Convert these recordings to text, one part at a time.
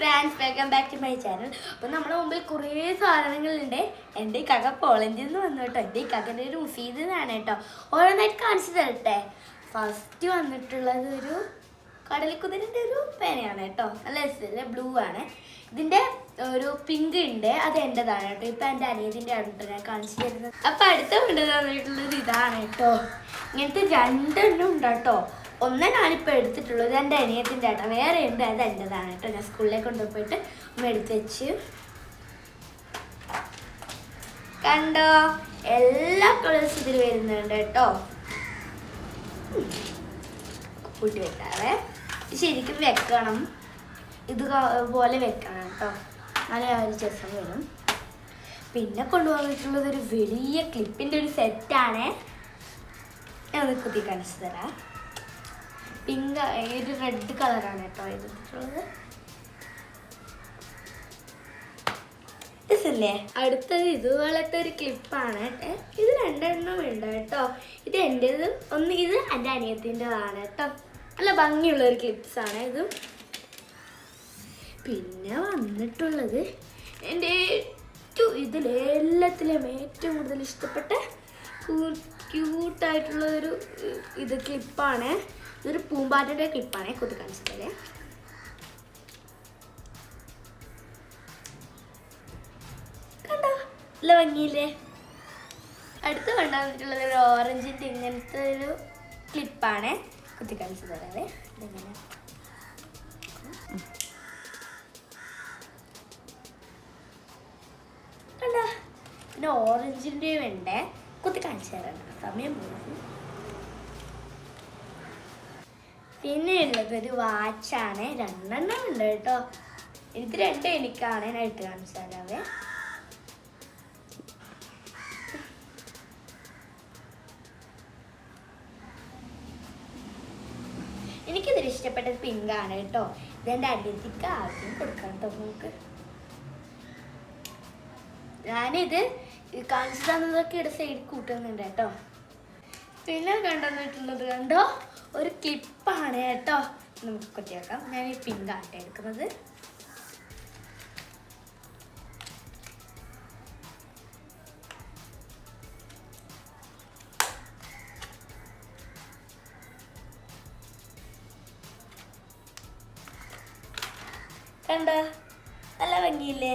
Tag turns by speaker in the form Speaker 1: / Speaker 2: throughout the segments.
Speaker 1: Friends welcome back to my channel അപ്പം നമ്മുടെ മുമ്പിൽ കുറേ സാധനങ്ങളുണ്ട്. എന്റെ കക പോളണ്ടിൽ നിന്ന് വന്നു കേട്ടോ. എന്റെ കകന്റെ ഒരു മുസീദ് എന്നാണ് കേട്ടോ. ഓരോന്നായിട്ട് കാണിച്ചു തരട്ടെ. ഫസ്റ്റ് വന്നിട്ടുള്ളത് ഒരു കടലിക്കുതിരന്റെ ഒരു പേനയാണ് കേട്ടോ. നല്ല രസമില്ല ബ്ലൂ ആണ്. ഇതിന്റെ ഒരു പിങ്ക് ഉണ്ട്. അത് എന്റെതാണ് കേട്ടോ. ഇപ്പം എന്റെ അനിയത്തിന്റെ അടുത്ത് ഞാൻ കാണിച്ചു തരുന്നത്. അപ്പം അടുത്ത കൊണ്ട് തന്നിട്ടുള്ളത് ഇതാണ് കേട്ടോ. ഇങ്ങനത്തെ രണ്ടെണ്ണം ഉണ്ട് കേട്ടോ. ഒന്ന് ഞാനിപ്പോൾ എടുത്തിട്ടുള്ളത് എന്റെ അനിയത്തിന്റെ ആട്ടോ വേറെ ഉണ്ട് അത് എന്റെതാണ് കേട്ടോ. ഞാൻ സ്കൂളിലേക്ക് കൊണ്ടുപോയിട്ട് ഒന്ന് എടുത്ത് വെച്ച്. കണ്ടോ? എല്ലാ കളേഴ്സ് ഇതിൽ വരുന്നുണ്ട് കേട്ടോ. കൂട്ടി വെക്കാവേ. ശരിക്കും വെക്കണം. ഇത് പോലെ വെക്കണം കേട്ടോ. നല്ല ഒരു രസം വരും. പിന്നെ കൊണ്ടുപോയിട്ടുള്ളത് ഒരു വലിയ ക്ലിപ്പിന്റെ ഒരു സെറ്റാണ് ഞാൻ കുത്തി കാണിച്ചു തരാം. പിങ്ക് ഒരു റെഡ് കളറാണ് കേട്ടോ എടുത്തിട്ടുള്ളത് അടുത്തത് ഇതുപോലത്തെ ഒരു ക്ലിപ്പാണ് ഇത് രണ്ടെണ്ണം ഉണ്ട് കേട്ടോ. ഇത് എന്റേത് ഒന്ന് ഇത് എന്റെ അനിയത്തിന്റെതാണ് കേട്ടോ. നല്ല ഭംഗിയുള്ള ഒരു ക്ലിപ്സാണ് ആണ് ഇതും. പിന്നെ വന്നിട്ടുള്ളത് എന്റെ ഏറ്റവും ഇതിൽ എല്ലാത്തിലും ഏറ്റവും കൂടുതൽ ഇഷ്ടപ്പെട്ട ക്യൂട്ടായിട്ടുള്ള ഒരു ഇത് ക്ലിപ്പാണ് ഇതൊരു പൂമ്പാറ്റയുടെ ക്ലിപ്പാണ് കുത്തി കാണിച്ചത് കണ്ടോ? നല്ല ഭംഗിയില്ലേ? അടുത്ത് കണ്ടുവന്നിട്ടുള്ളത് ഒരു ഓറഞ്ചിന്റെ ഇങ്ങനത്തെ ഒരു ക്ലിപ്പാണ് കുത്തി കാണിച്ചു തരാവേ ഇതെങ്ങനെ? കണ്ടോ? പിന്നെ ഓറഞ്ചിന്റെയും ഉണ്ട് കുത്തി കാണിച്ചു തരാം. സമയം പോകും പിന്നെ ഉള്ളത് ഒരു വാച്ചാണ്. രണ്ടെണ്ണം ഉണ്ട് കേട്ടോ. എനിക്ക് രണ്ട് എനിക്കാണ്. ഇട്ട് കാണിച്ചു എനിക്കിതിൽ ഇഷ്ടപ്പെട്ടത് പിങ്ക് ആണ് കേട്ടോ. ഇതെന്റെ അനിയത്തിക്ക് ആദ്യം കൊടുക്കണം കേട്ടോ നമുക്ക് ഞാനിത് കാണിച്ചു തന്നതൊക്കെ ഇവിടെ സൈഡിൽ കൂട്ടുന്നുണ്ട് കേട്ടോ. പിന്നെ കണ്ടുവന്നിട്ടുള്ളത് കണ്ടോ? ഒരു ക്ലിപ്പാണ് കേട്ടോ. നമുക്ക് കൊത്തിയാക്കാം ഞാൻ ഈ പിങ്ക് ആട്ട എടുക്കുന്നത്. കണ്ടോ? നല്ല ഭംഗിയില്ലേ?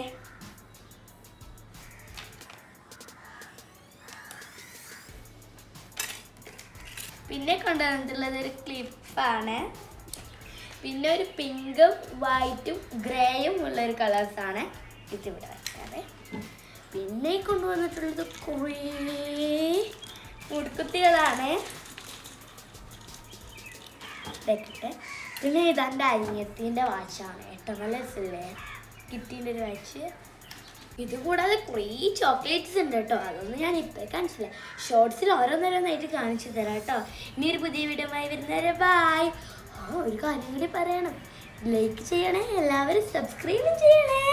Speaker 1: പിന്നെ കൊണ്ടുവന്നിട്ടുള്ളത് ഒരു ക്ലിപ്പാണ് പിന്നെ ഒരു പിങ്കും വൈറ്റും ഗ്രേയും ഉള്ള ഒരു കളേഴ്സാണ് ഇതിവിടെ വയ്ക്കാതെ പിന്നെ കൊണ്ടുവന്നിട്ടുള്ളത് കുറേ മുടുക്കുത്തികളാണ് ഇതൊക്കെ പിന്നെ ഇതെന്റെ അനിയത്തിന്റെ വാച്ചാണ്. ഏറ്റവും നല്ല സില്ലേ കിറ്റീന്റെ ഒരു വാച്ച്. ഇത് കൂടാതെ കുറേ ചോക്ലേറ്റ്സ് ഉണ്ട് കേട്ടോ. അതൊന്നും ഞാൻ ഇപ്പോൾ കാണിച്ചില്ല. ഷോർട്സിൽ ഓരോന്നോരോന്നായിട്ട് കാണിച്ചു തരാം കേട്ടോ. ഇനി ഒരു പുതിയ വീഡിയോ ആയി വരുന്നവരെ ബായ് ആ ഒരു കാര്യം കൂടി പറയണം. ലൈക്ക് ചെയ്യണേ എല്ലാവരും സബ്സ്ക്രൈബ് ചെയ്യണേ.